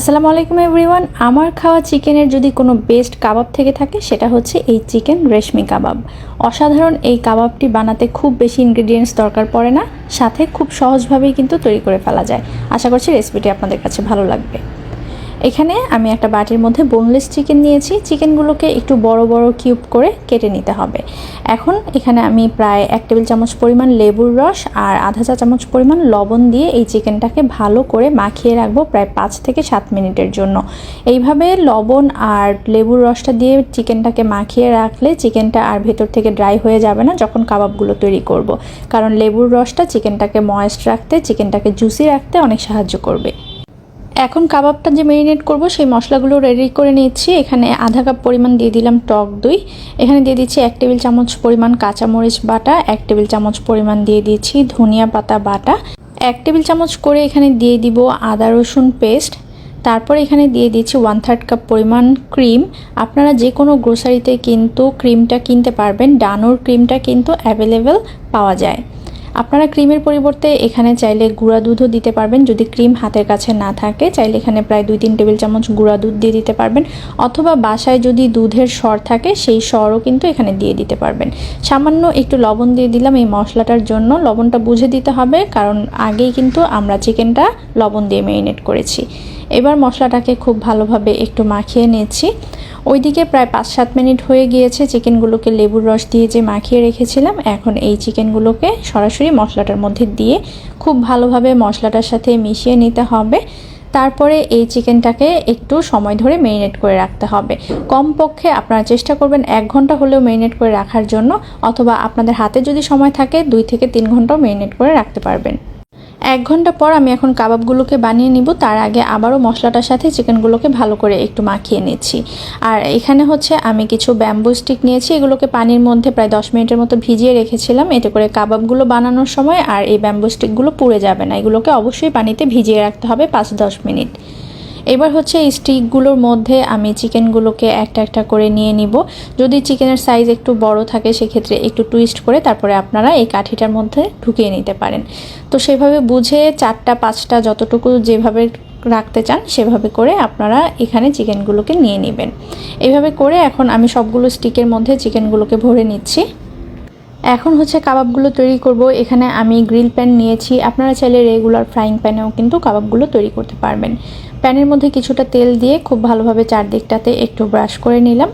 আসসালামু আলাইকুম এভরিওয়ান। আমার খাওয়া চিকেনের যদি কোনো বেস্ট কাবাব থেকে থাকে, সেটা হচ্ছে এই চিকেন রেশমি কাবাব। অসাধারণ এই কাবাবটি বানাতে খুব বেশি ইনগ্রিডিয়েন্টস দরকার পড়ে না। সাথে খুব সহজভাবেই কিন্তু তৈরি করে ফেলা যায়। আশা করছি রেসিপিটি আপনাদের কাছে ভালো লাগবে। এখানে আমি একটা বাটির মধ্যে বোনলেস চিকেন নিয়েছি। চিকেনগুলোকে একটু বড় বড় কিউব করে কেটে নিতে হবে। এখন এখানে আমি প্রায় এক টেবিল চামচ পরিমাণ লেবুর রস আর আধা চা চামচ পরিমাণ লবণ দিয়ে এই চিকেনটাকে ভালো করে মাখিয়ে রাখব প্রায় পাঁচ থেকে সাত মিনিটের জন্য। এইভাবে লবণ আর লেবুর রসটা দিয়ে চিকেনটাকে মাখিয়ে রাখলে চিকেনটা আর ভেতর থেকে ড্রাই হয়ে যাবে না যখন কাবাবগুলো তৈরি করব। কারণ লেবুর রসটা চিকেনটাকে ময়েস্ট রাখতে চিকেনটাকে জুসি রাখতে অনেক সাহায্য করবে। এখন কাবাবটা যে ম্যারিনেট করব, সেই মশলাগুলো রেডি করে নিচ্ছি এখানে আধা কাপ পরিমাণ দিয়ে দিলাম টক দই। এখানে দিয়ে দিচ্ছি এক টেবিল চামচ পরিমাণ কাঁচামরিচ বাটা, এক টেবিল চামচ পরিমাণ দিয়ে দিচ্ছি ধনিয়া পাতা বাটা। এক টেবিল চামচ করে এখানে দিয়ে দিব আদা রসুন পেস্ট তারপর এখানে দিয়ে দিচ্ছি ওয়ান থার্ড কাপ পরিমাণ ক্রিম আপনারা যে কোনো গ্রোসারিতে কিন্তু ক্রিমটা কিনতে পারবেন। ডানোর ক্রিমটা কিন্তু অ্যাভেলেবেল পাওয়া যায়। আপনারা ক্রিমের পরিবর্তে এখানে চাইলে গুঁড়া দুধও দিতে পারবেন। যদি ক্রিম হাতের কাছে না থাকে, চাইলে এখানে প্রায় দুই তিন টেবিল চামচ গুঁড়া দুধ দিয়ে দিতে পারবেন। অথবা বাসায় যদি দুধের সর থাকে, সেই সরও কিন্তু এখানে দিয়ে দিতে পারবেন। সামান্য একটু লবণ দিয়ে দিলাম এই মশলাটার জন্য। লবণটা বুঝে দিতে হবে, কারণ আগেই কিন্তু আমরা চিকেনটা লবণ দিয়ে ম্যারিনেট করেছি। এবার মশলাটাকে খুব ভালোভাবে একটু মাখিয়ে নিয়েছি। ওইদিকে প্রায় পাঁচ সাত মিনিট হয়ে গিয়েছে চিকেনগুলোকে লেবুর রস দিয়ে যে মাখিয়ে রেখেছিলাম, এখন এই চিকেনগুলোকে সরাসরি মশলাটার মধ্যে দিয়ে খুব ভালোভাবে মশলাটার সাথে মিশিয়ে নিতে হবে। তারপরে এই চিকেনটাকে একটু সময় ধরে মেরিনেট করে রাখতে হবে। কমপক্ষে আপনারা চেষ্টা করবেন এক ঘণ্টা হলেও মেরিনেট করে রাখার জন্য, অথবা আপনাদের হাতে যদি সময় থাকে, দুই থেকে তিন ঘন্টাও মেরিনেট করে রাখতে পারবেন। এক ঘণ্টা পর আমি এখন কাবাবগুলোকে বানিয়ে নিব। তার আগে আবারও মশলাটার সাথে চিকেনগুলোকে ভালো করে একটু মাখিয়ে নিচ্ছি। আর এখানে হচ্ছে আমি কিছু ব্যাম্বু স্টিক নিয়েছি। এগুলোকে পানির মধ্যে প্রায় দশ মিনিটের মতো ভিজিয়ে রেখেছিলাম। এতে করে কাবাবগুলো বানানোর সময় আর এই ব্যাম্বু স্টিকগুলো পুড়ে যাবে না। এগুলোকে অবশ্যই পানিতে ভিজিয়ে রাখতে হবে পাঁচ দশ মিনিট। এবার হচ্ছে এই স্টিকগুলোর মধ্যে আমি চিকেনগুলোকে একটা একটা করে নিয়ে নিব। যদি চিকেনের সাইজ একটু বড় থাকে, সেক্ষেত্রে একটু টুইস্ট করে তারপরে আপনারা এই কাঠিটার মধ্যে ঢুকিয়ে নিতে পারেন। তো সেভাবে বুঝে চারটা, পাঁচটা যতটুকু যেভাবে রাখতে চান, সেভাবে করে আপনারা এখানে চিকেনগুলোকে নিয়ে নেবেন। এইভাবে করে এখন আমি সবগুলো স্টিকের মধ্যে চিকেনগুলোকে ভরে নিচ্ছি। এখন হচ্ছে কাবাবগুলো তৈরি করব। এখানে আমি গ্রিল প্যান নিয়েছি। আপনারা চাইলে রেগুলার ফ্রাইং প্যানেও কিন্তু কাবাবগুলো তৈরি করতে পারবেন। প্যানের মধ্যে কিছুটা তেল দিয়ে খুব ভালোভাবে চারদিকটাতে একটু ব্রাশ করে নিলাম।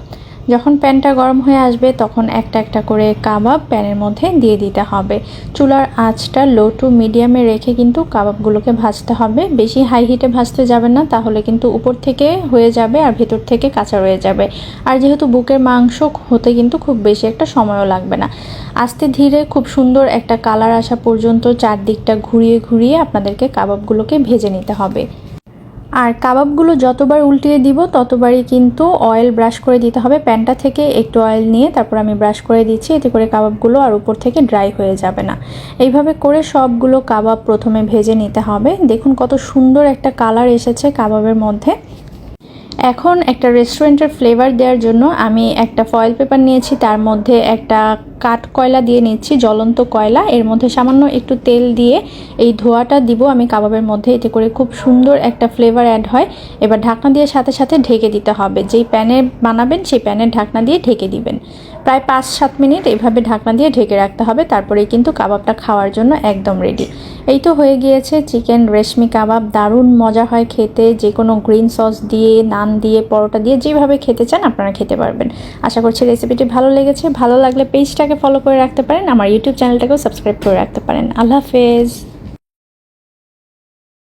যখন প্যানটা গরম হয়ে আসবে, তখন একটা একটা করে কাবাব প্যানের মধ্যে দিয়ে দিতে হবে। চুলার আঁচটা লো টু মিডিয়ামে রেখে কিন্তু কাবাবগুলোকে ভাজতে হবে। বেশি হাই হিটে ভাজতে যাবে না, তাহলে কিন্তু উপর থেকে হয়ে যাবে আর ভেতর থেকে কাঁচা রয়ে যাবে। আর যেহেতু বুকের মাংস হতে কিন্তু খুব বেশি একটা সময়ও লাগবে না। আস্তে ধীরে খুব সুন্দর একটা কালার আসা পর্যন্ত চারদিকটা ঘুরিয়ে ঘুরিয়ে আপনাদেরকে কাবাবগুলোকে ভেজে নিতে হবে। আর কাবাবগুলো যতবার উল্টিয়ে দিব, ততবারই কিন্তু অয়েল ব্রাশ করে দিতে হবে। প্যানটা থেকে একটু অয়েল নিয়ে তারপর আমি ব্রাশ করে দিচ্ছি। এতে করে কাবাবগুলো আর উপর থেকে ড্রাই হয়ে যাবে না। এইভাবে করে সবগুলো কাবাব প্রথমে ভেজে নিতে হবে। দেখুন কত সুন্দর একটা কালার এসেছে কাবাবের মধ্যে। এখন একটা রেস্টুরেন্টের ফ্লেভার দেওয়ার জন্য আমি একটা ফয়েল পেপার নিয়েছি, তার মধ্যে একটা কাঠ কয়লা দিয়ে নিচ্ছি, জ্বলন্ত কয়লা। এর মধ্যে সামান্য একটু তেল দিয়ে এই ধোয়াটা দিব। আমি কাবাবের মধ্যে, এতে করে খুব সুন্দর একটা ফ্লেভার অ্যাড হয়। এবার ঢাকনা দিয়ে সাথে সাথে ঢেকে দিতে হবে। যেই প্যানে বানাবেন, সেই প্যানের ঢাকনা দিয়ে ঢেকে দিবেন। প্রায় পাঁচ সাত মিনিট এইভাবে ঢাকনা দিয়ে ঢেকে রাখতে হবে, তারপরেই কিন্তু কাবাবটা খাওয়ার জন্য একদম রেডি এই তো হয়ে গিয়েছে চিকেন রেশমি কাবাব, দারুণ মজা হয় খেতে যে কোনো গ্রিন সস দিয়ে নান দিয়ে, পরোটা দিয়ে, যেভাবে খেতে চান আপনারা খেতে পারবেন। আশা করছি রেসিপিটি ভালো লেগেছে। ভালো লাগলে পেজটাকে ফলো করে রাখতে পারেন, আমার ইউটিউব চ্যানেলটাকেও সাবস্ক্রাইব করে রাখতে পারেন। আল্লাহ হাফেজ।